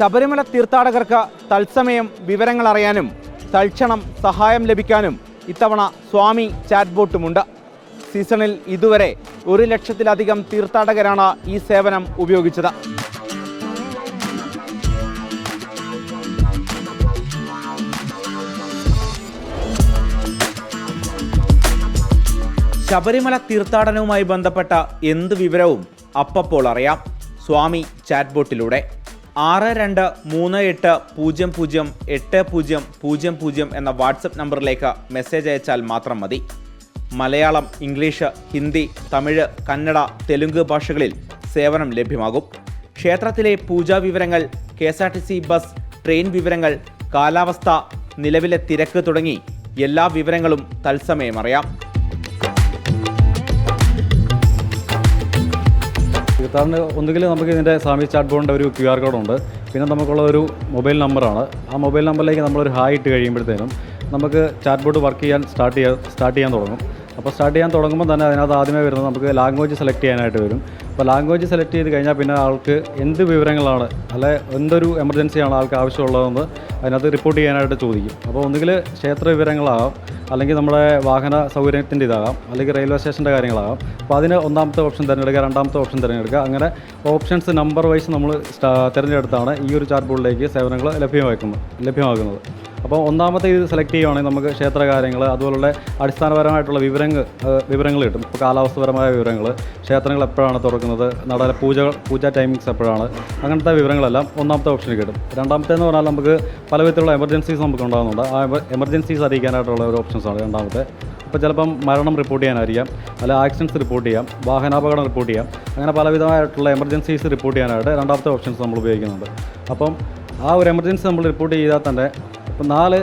ശബരിമല തീർത്ഥാടകർക്ക് തത്സമയം വിവരങ്ങൾ അറിയാനും തൽക്ഷണം സഹായം ലഭിക്കാനും ഇത്തവണ സ്വാമി ചാറ്റ് ബോട്ടുമുണ്ട്. സീസണിൽ ഇതുവരെ ഒരു ലക്ഷത്തിലധികം തീർത്ഥാടകരാണ് ഈ സേവനം ഉപയോഗിച്ചത്. ശബരിമല തീർത്ഥാടനവുമായി ബന്ധപ്പെട്ട എന്ത് വിവരവും അപ്പപ്പോൾ അറിയാം. സ്വാമി ചാറ്റ് ബോട്ടിലൂടെ. ആറ് രണ്ട് മൂന്ന് എട്ട് പൂജ്യം പൂജ്യം എട്ട് പൂജ്യം പൂജ്യം പൂജ്യം എന്ന വാട്സപ്പ് നമ്പറിലേക്ക് മെസ്സേജ് അയച്ചാൽ മാത്രം മതി. മലയാളം ഇംഗ്ലീഷ് ഹിന്ദി തമിഴ് കന്നഡ തെലുങ്ക് ഭാഷകളിൽ സേവനം ലഭ്യമാകും. ക്ഷേത്രത്തിലെ പൂജാ വിവരങ്ങൾ K S R T C bus train വിവരങ്ങൾ കാലാവസ്ഥ നിലവിലെ തിരക്ക് തുടങ്ങി എല്ലാ വിവരങ്ങളും തത്സമയം അറിയാം. തീർത്ഥാടന ഒന്നുകിൽ നമുക്ക് ഇതിന്റെ സ്വാമി ചാറ്റ് ബോർഡിന്റെ ഒരു ക്യു ആർ കോഡുണ്ട് പിന്നെ നമുക്കുള്ള ഒരു മൊബൈൽ നമ്പറാണ്. ആ മൊബൈൽ നമ്പറിലേക്ക് നമ്മളൊരു ഹായ് ഇട്ട് കഴിയുമ്പോഴത്തേനും നമുക്ക് ചാറ്റ് ബോർഡ് വർക്ക് ചെയ്യാൻ സ്റ്റാർട്ട് ചെയ്യാൻ സ്റ്റാർട്ട് ചെയ്യാൻ തുടങ്ങും. അപ്പോൾ സ്റ്റാർട്ട് ചെയ്യാൻ തുടങ്ങുമ്പോൾ തന്നെ അതിനകത്ത് ആദ്യമേ വരുന്നത് നമുക്ക് ലാംഗ്വേജ് സെലക്ട് ചെയ്യാനായിട്ട് വരും. അപ്പോൾ ലാംഗ്വേജ് സെലക്ട് ചെയ്ത് കഴിഞ്ഞാൽ പിന്നെ ആൾക്ക് എന്ത് വിവരങ്ങളാണ് അല്ലെ എന്തൊരു എമർജൻസിയാണ് ആൾക്ക് ആവശ്യമുള്ളതെന്ന് അതിനകത്ത് റിപ്പോർട്ട് ചെയ്യാനായിട്ട് ചോദിക്കും. അപ്പോൾ ഒന്നുകിൽ ക്ഷേത്ര വിവരങ്ങളാകാം അല്ലെങ്കിൽ നമ്മുടെ വാഹന സൗകര്യത്തിന്റെ ഇതാകാം അല്ലെങ്കിൽ റെയിൽവേ സ്റ്റേഷന്റെ കാര്യങ്ങളാകാം. അപ്പോൾ അതിന് ഒന്നാമത്തെ ഓപ്ഷൻ തിരഞ്ഞെടുക്കുക രണ്ടാമത്തെ ഓപ്ഷൻ തിരഞ്ഞെടുക്കുക. അങ്ങനെ ഓപ്ഷൻസ് നമ്പർ വൈസ് നമ്മൾ തിരഞ്ഞെടുത്താണ് ഈ ഒരു ചാർട്ട് ബോർഡിലേക്ക് സേവനങ്ങൾ ലഭ്യമാക്കുന്നത്. ലഭ്യമാകുന്നത് അപ്പോൾ ഒന്നാമത്തെ ഇത് സെലക്ട് ചെയ്യുവാണെങ്കിൽ നമുക്ക് ക്ഷേത്ര കാര്യങ്ങൾ അതുപോലുള്ള അടിസ്ഥാനപരമായിട്ടുള്ള വിവരങ്ങൾ വിവരങ്ങൾ കിട്ടും. ഇപ്പോൾ കാലാവസ്ഥപരമായ വിവരങ്ങൾ ക്ഷേത്രങ്ങൾ എപ്പോഴാണ് തുറക്കുന്നത് നടന്ന പൂജകൾ പൂജ ടൈമിങ്സ് എപ്പോഴാണ് അങ്ങനത്തെ വിവരങ്ങളെല്ലാം ഒന്നാമത്തെ ഓപ്ഷനിൽ കിട്ടും. രണ്ടാമത്തെ എന്ന് പറഞ്ഞാൽ നമുക്ക് പല വിധത്തിലുള്ള എമർജൻസീസ് നമുക്ക് ഉണ്ടാകുന്നുണ്ട്. ആ എമർജൻസീസ് അറിയിക്കാനായിട്ടുള്ള ഒരു ഓപ്ഷൻസാണ് രണ്ടാമത്തെ. അപ്പോൾ ചിലപ്പം മരണം റിപ്പോർട്ട് ചെയ്യാനായിരിക്കാം അല്ല ആക്സിഡൻസ് റിപ്പോർട്ട് ചെയ്യാം വാഹനാപകടം റിപ്പോർട്ട് ചെയ്യാം അങ്ങനെ പലവിധമായിട്ടുള്ള എമർജൻസീസ് റിപ്പോർട്ട് ചെയ്യാനായിട്ട് രണ്ടാമത്തെ ഓപ്ഷൻസ് നമ്മൾ ഉപയോഗിക്കുന്നുണ്ട്. അപ്പം ആ ഒരു എമർജൻസി നമ്മൾ റിപ്പോർട്ട് ചെയ്താൽ തന്നെ ഇപ്പം നാല്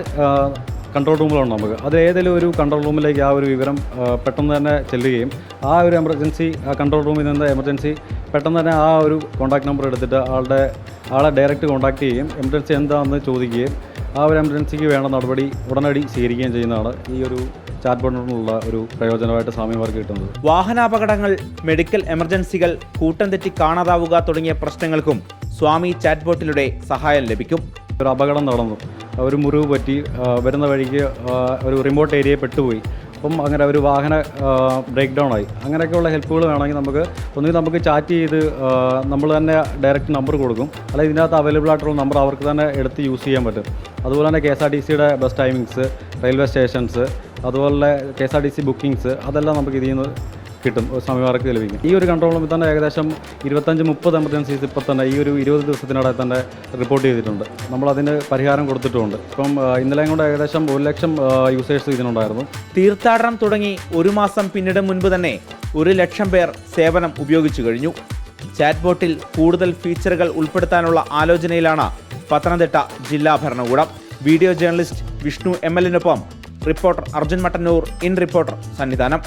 കൺട്രോൾ റൂമുകളുണ്ട് നമുക്ക്. അത് ഏതെങ്കിലും ഒരു കൺട്രോൾ റൂമിലേക്ക് ആ ഒരു വിവരം പെട്ടെന്ന് തന്നെ ചെല്ലുകയും ആ ഒരു എമർജൻസി ആ കൺട്രോൾ റൂമിൽ നിന്ന് എമർജൻസി പെട്ടെന്ന് തന്നെ ആ ഒരു കോൺടാക്ട് നമ്പർ എടുത്തിട്ട് ആളുടെ ആളെ ഡയറക്റ്റ് കോൺടാക്ട് ചെയ്യുകയും എമർജൻസി എന്താണെന്ന് ചോദിക്കുകയും ആ ഒരു എമർജൻസിക്ക് വേണ്ട നടപടി ഉടനടി സ്വീകരിക്കുകയും ചെയ്യുന്നതാണ് ഈ ഒരു ചാറ്റ് ബോർഡിനുള്ള ഒരു പ്രയോജനമായിട്ട് സ്വാമിമാർക്ക് കിട്ടുന്നത്. വാഹനാപകടങ്ങൾ മെഡിക്കൽ എമർജൻസികൾ കൂട്ടം തെറ്റി കാണാതാവുക തുടങ്ങിയ പ്രശ്നങ്ങൾക്കും സ്വാമി ചാറ്റ് ബോട്ടിലൂടെ സഹായം ലഭിക്കും. ഒരു അപകടം നടന്നു. ഒരു മുറിവ് പറ്റി വരുന്ന വഴിക്ക് ഒരു റിമോട്ട് ഏരിയയിൽ പെട്ടുപോയി. അപ്പം അങ്ങനെ ഒരു വാഹന ബ്രേക്ക് ഡൗൺ ആയി. അങ്ങനെയൊക്കെയുള്ള ഹെൽപ്പുകൾ വേണമെങ്കിൽ നമുക്ക് ഒന്നുകിൽ നമുക്ക് ചാറ്റ് ചെയ്ത് നമ്മൾ തന്നെ ഡയറക്റ്റ് നമ്പർ കൊടുക്കും. അല്ലെങ്കിൽ ഇതിനകത്ത് അവൈലബിൾ ആയിട്ടുള്ള നമ്പർ അവർക്ക് തന്നെ എടുത്ത് യൂസ് ചെയ്യാൻ പറ്റും. അതുപോലെ തന്നെ കെ എസ് ആർ ടി സിയുടെ ബസ് ടൈമിങ്സ് റെയിൽവേ സ്റ്റേഷൻസ് അതുപോലെ K S R T C bookings അതെല്ലാം നമുക്ക് ഇതിൽ നിന്ന് കിട്ടും സമയമാർക്ക് ലഭിക്കും. ഈ ഒരു കൺട്രോൾ റൂമിൽ തന്നെ ഏകദേശം ഇരുപത്തഞ്ച് മുപ്പത് എമർജൻസീസ് ഇപ്പോൾ തന്നെ ഈ ഒരു ഇരുപത് ദിവസത്തിനിടെ തന്നെ റിപ്പോർട്ട് ചെയ്തിട്ടുണ്ട്. നമ്മൾ അതിന് പരിഹാരം കൊടുത്തിട്ടുമുണ്ട്. ഇപ്പം ഇന്നലെ കൊണ്ട് ഏകദേശം ഒരു ലക്ഷം യൂസേഴ്സ് ഇതിനുണ്ടായിരുന്നു. തീർത്ഥാടനം തുടങ്ങി ഒരു മാസം പിന്നിടും മുൻപ് തന്നെ ഒരു ലക്ഷം പേർ സേവനം ഉപയോഗിച്ചു കഴിഞ്ഞു. ചാറ്റ് ബോട്ടിൽ കൂടുതൽ ഫീച്ചറുകൾ ഉൾപ്പെടുത്താനുള്ള ആലോചനയിലാണ് പത്തനംതിട്ട ജില്ലാ ഭരണകൂടം. Video journalist Vishnu M എല്ലിനൊപ്പം reporter Arjun Mattannur in reporter Sannidhanam.